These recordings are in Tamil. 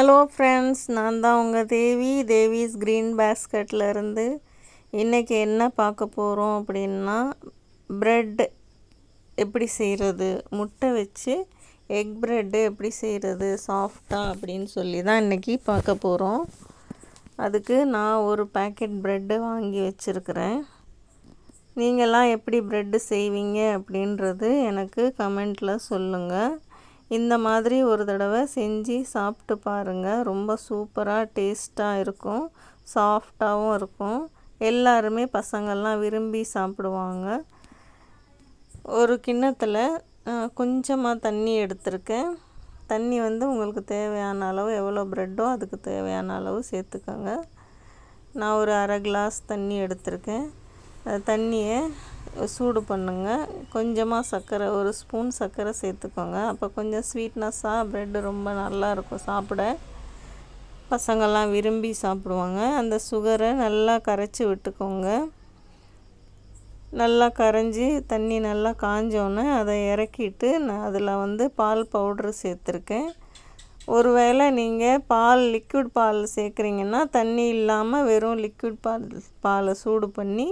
ஹலோ ஃப்ரெண்ட்ஸ் நான் தான் உங்கள் தேவி. தேவிஸ் க்ரீன் பேஸ்கெட்டில் இருந்து இன்றைக்கி என்ன பார்க்க போகிறோம் அப்படின்னா ப்ரெட் எப்படி செய்கிறது முட்டை வச்சு எக் ப்ரெட்டு எப்படி செய்கிறது சாஃப்டாக அப்படின்னு சொல்லி தான் இன்றைக்கி பார்க்க போகிறோம் அதுக்கு நான் ஒரு பேக்கெட் ப்ரெட்டு வாங்கி வச்சுருக்கிறேன். நீங்களாம் எப்படி ப்ரெட்டு செய்வீங்க அப்படின்றது எனக்கு கமெண்ட்டில் சொல்லுங்கள் இந்த மாதிரி ஒரு தடவை செஞ்சு சாப்பிட்டு பாருங்கள் ரொம்ப சூப்பராக டேஸ்ட்டாக இருக்கும். சாஃப்டாகவும் இருக்கும். எல்லாருமே பசங்கள்லாம் விரும்பி சாப்பிடுவாங்க. ஒரு கிண்ணத்தில் கொஞ்சமாக தண்ணி எடுத்திருக்கேன். தண்ணி வந்து உங்களுக்கு தேவையான அளவு எவ்வளோ ப்ரெட்டோ அதுக்கு தேவையான அளவு சேர்த்துக்கோங்க. நான் ஒரு அரை கிளாஸ் தண்ணி எடுத்திருக்கேன். தண்ணியை சூடு பண்ணுங்க. கொஞ்சமாக சர்க்கரை ஒரு ஸ்பூன் சர்க்கரை சேர்த்துக்கோங்க. அப்போ கொஞ்சம் ஸ்வீட்னஸ்ஸாக ப்ரெட்டு ரொம்ப நல்லாயிருக்கும் சாப்பிட. பசங்கள்லாம் விரும்பி சாப்பிடுவாங்க. அந்த சுகரை நல்லா கரைச்சி விட்டுக்கோங்க. நல்லா கரைஞ்சி தண்ணி நல்லா காஞ்சோன்னே அதை இறக்கிட்டு நான் அதில் வந்து பால் பவுட்ரு சேர்த்துருக்கேன். ஒருவேளை நீங்கள் பால் லிக்விட் பால் சேர்க்குறீங்கன்னா தண்ணி இல்லாமல் வெறும் லிக்விட் பால் பாலை சூடு பண்ணி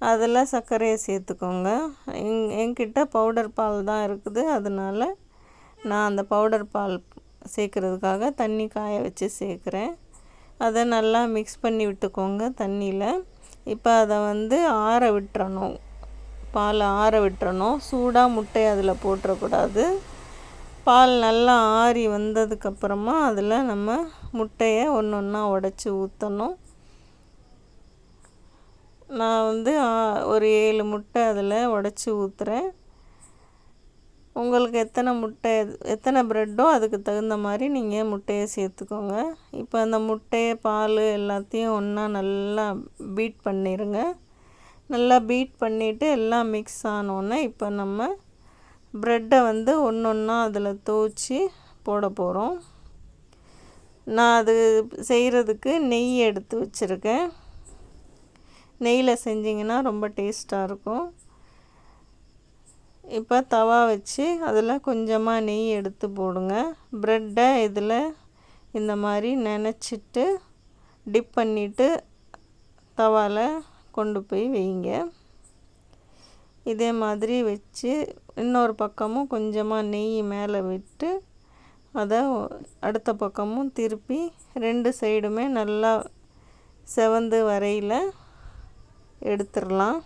அதில் சர்க்கரையை சேர்த்துக்கோங்க. எங் என்கிட்ட பவுடர் பால் தான் இருக்குது. அதனால் நான் அந்த பவுடர் பால் சேர்க்குறதுக்காக தண்ணி காய வச்சு சேர்க்குறேன். அதை நல்லா மிக்ஸ் பண்ணி விட்டுக்கோங்க தண்ணியில். இப்போ அதை வந்து ஆற விட்டுறணும். பால் ஆற விட்டுறணும். சூடாக முட்டை அதில் போட்டுறக்கூடாது. பால் நல்லா ஆறி வந்ததுக்கப்புறமா அதில் நம்ம முட்டையை ஒன்று ஒன்றா உடச்சி ஊற்றணும் நான் வந்து ஒரு ஏழு முட்டை அதில் உடச்சி ஊற்றுறேன் உங்களுக்கு எத்தனை முட்டை எத்தனை ப்ரெட்டோ அதுக்கு தகுந்த மாதிரி நீங்கள் முட்டையை சேர்த்துக்கோங்க. இப்போ அந்த முட்டையை பால் எல்லாத்தையும் ஒன்றா நல்லா பீட் பண்ணிடுங்க நல்லா பீட் பண்ணிவிட்டு எல்லாம் மிக்ஸ் ஆனோடனே இப்போ நம்ம ப்ரெட்டை வந்து ஒன்று ஒன்றா அதில் துவச்சி போட போகிறோம் நான் அது செய்கிறதுக்கு நெய் எடுத்து வச்சுருக்கேன். நெய்யில் செஞ்சிங்கன்னா ரொம்ப டேஸ்ட்டாக இருக்கும். இப்போ தவா வச்சு அதில் கொஞ்சமாக நெய் எடுத்து போடுங்க. ப்ரெட்டை இதில் இந்த மாதிரி நினச்சிட்டு டிப் பண்ணிவிட்டு தவாவில் கொண்டு போய் வைங்க. இதே மாதிரி வச்சு இன்னொரு பக்கமும் கொஞ்சமாக நெய் மேலே விட்டு அதை அடுத்த பக்கமும் திருப்பி ரெண்டு சைடுமே நல்லா செவந்து வரையில் எடுத்துடலாம்.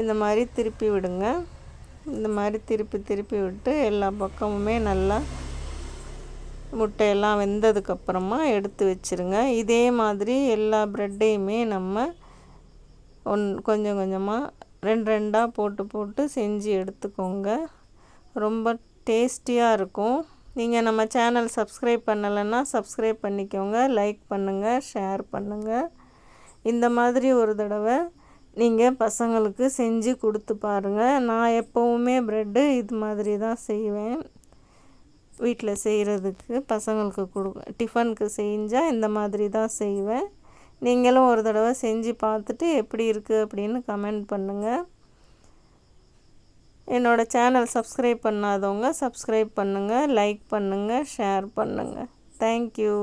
இந்த மாதிரி திருப்பி விடுங்க. இந்த மாதிரி திருப்பி திருப்பி விட்டு எல்லா பக்கமுமே நல்லா முட்டையெல்லாம் வெந்ததுக்கப்புறமா எடுத்து வச்சுருங்க. இதே மாதிரி எல்லா ப்ரெட்டையுமே நம்ம ஒன் கொஞ்சம் கொஞ்சமாக ரெண்டு ரெண்டாக போட்டு போட்டு செஞ்சு எடுத்துக்கோங்க. ரொம்ப டேஸ்டியாக இருக்கும். நீங்கள் நம்ம சேனல் சப்ஸ்கிரைப் பண்ணலைன்னா சப்ஸ்கிரைப் பண்ணிக்கோங்க. லைக் பண்ணுங்கள் ஷேர் பண்ணுங்கள் இந்த மாதிரி ஒரு தடவை நீங்கள் பசங்களுக்கு செஞ்சு கொடுத்து பாருங்கள் நான் எப்போவுமே ப்ரெட்டு இது மாதிரி தான் செய்வேன். வீட்டில் செய்கிறதுக்கு பசங்களுக்கு கொடு டிஃபனுக்கு செஞ்சால் இந்த மாதிரி தான் செய்வேன். நீங்களும் ஒரு தடவை செஞ்சு பார்த்துட்டு எப்படி இருக்குது அப்படின்னு கமெண்ட் பண்ணுங்கள் என்னோடய சேனல் சப்ஸ்கிரைப் பண்ணாதவங்க சப்ஸ்கிரைப் பண்ணுங்கள் லைக் பண்ணுங்கள் ஷேர் பண்ணுங்கள் தேங்க்யூ